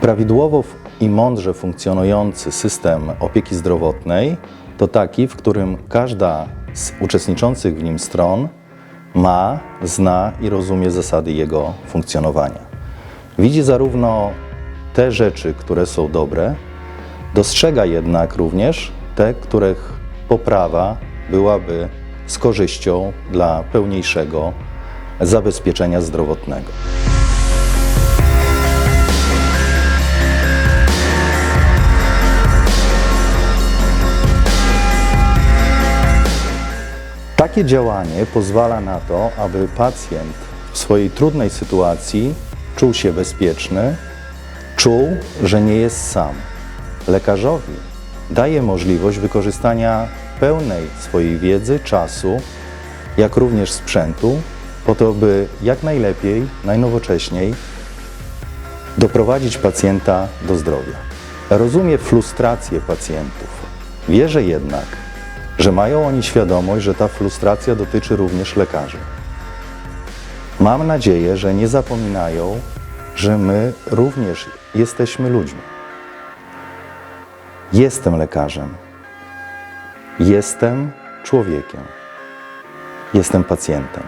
Prawidłowo i mądrze funkcjonujący system opieki zdrowotnej to taki, w którym każda z uczestniczących w nim stron ma, zna i rozumie zasady jego funkcjonowania. Widzi zarówno te rzeczy, które są dobre, dostrzega jednak również te, których poprawa byłaby z korzyścią dla pełniejszego zabezpieczenia zdrowotnego. Takie działanie pozwala na to, aby pacjent w swojej trudnej sytuacji czuł się bezpieczny, czuł, że nie jest sam. Lekarzowi daje możliwość wykorzystania pełnej swojej wiedzy, czasu, jak również sprzętu, po to, by jak najlepiej, najnowocześniej doprowadzić pacjenta do zdrowia. Rozumie frustrację pacjentów. Wierzę jednak, że mają oni świadomość, że ta frustracja dotyczy również lekarzy. Mam nadzieję, że nie zapominają, że my również jesteśmy ludźmi. Jestem lekarzem. Jestem człowiekiem. Jestem pacjentem.